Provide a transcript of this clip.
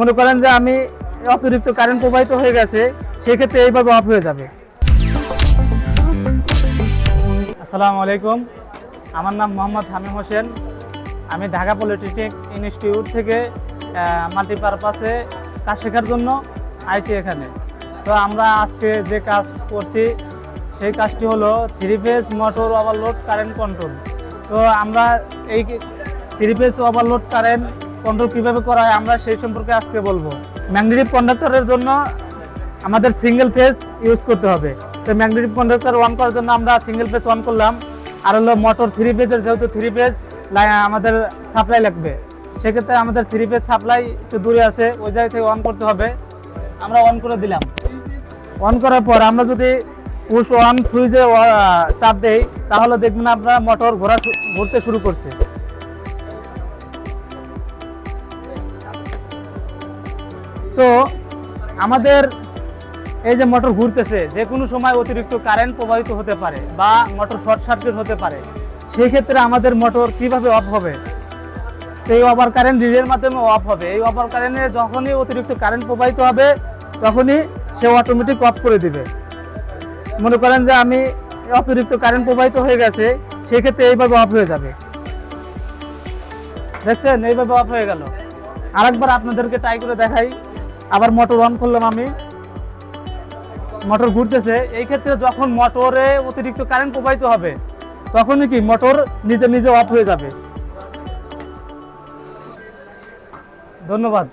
মনে করেন যে আমি অতিরিক্ত কারেন্ট প্রবাহিত হয়ে গেছে, সেক্ষেত্রে এইভাবে অফ হয়ে যাবে। আসসালামু আলাইকুম। আমার নাম মোহাম্মদ হামিম হোসেন। আমি ঢাকা পলিটেকনিক ইনস্টিটিউট থেকে মাল্টিপারপাসে কাজ শেখার জন্য আইছি এখানে। তো আমরা আজকে যে কাজ করছি, সেই কাজটি হলো three phase motor overload current control তো আমরা এই three phase overload current control কীভাবে করা হয় আমরা সেই সম্পর্কে আজকে বলব। ম্যাগনেটিক কন্ডাক্টরের জন্য আমাদের সিঙ্গেল ফেজ ইউজ করতে হবে। তো ম্যাগনেটিক কন্ডাক্টর অন করার জন্য আমরা সিঙ্গেল ফেজ অন করলাম। আর হলো মোটর থ্রি ফেজের যেহেতু থ্রি ফেজ আমাদের সাপ্লাই লাগবে। সেক্ষেত্রে আমাদের থ্রি ফেজ সাপ্লাই একটু দূরে আছে, ওই জায়গা থেকে অন করতে হবে। আমরা অন করে দিলাম। অন করার পর আমরা যদি পুশ অন সুইচে চাপ দেই, তাহলে দেখবেন আপনার মোটর ঘোরা ঘুরতে শুরু করছে। তো আমাদের এই যে মোটর ঘুরতেছে, যে কোনো সময় অতিরিক্ত কারেন্ট প্রবাহিত হতে পারে বা মোটর শর্ট সার্কিট হতে পারে, সেই ক্ষেত্রে আমাদের মোটর কীভাবে অফ হবে? এই ওভার কারেন্ট রিলের মাধ্যমে অফ হবে। এই ওভার কারেন্টে যখনই অতিরিক্ত কারেন্ট প্রবাহিত হবে, তখনই সে অটোমেটিক অফ করে দিবে। মনে করেন যে আমি অতিরিক্ত কারেন্ট প্রবাহিত হয়ে গেছে সেক্ষেত্রে এইভাবে অফ হয়ে যাবে। দেখছেন? এইভাবে অফ হয়ে গেল। আরেকবার আপনাদেরকে ট্রাই করে দেখাই। আবার মোটর অন করলাম আমি। মোটর ঘুরতেছে। এই ক্ষেত্রে যখন মোটরে অতিরিক্ত কারেন্ট প্রবাহিত হবে, তখনই কি মোটর নিজে নিজে অফ হয়ে যাবে। ধন্যবাদ।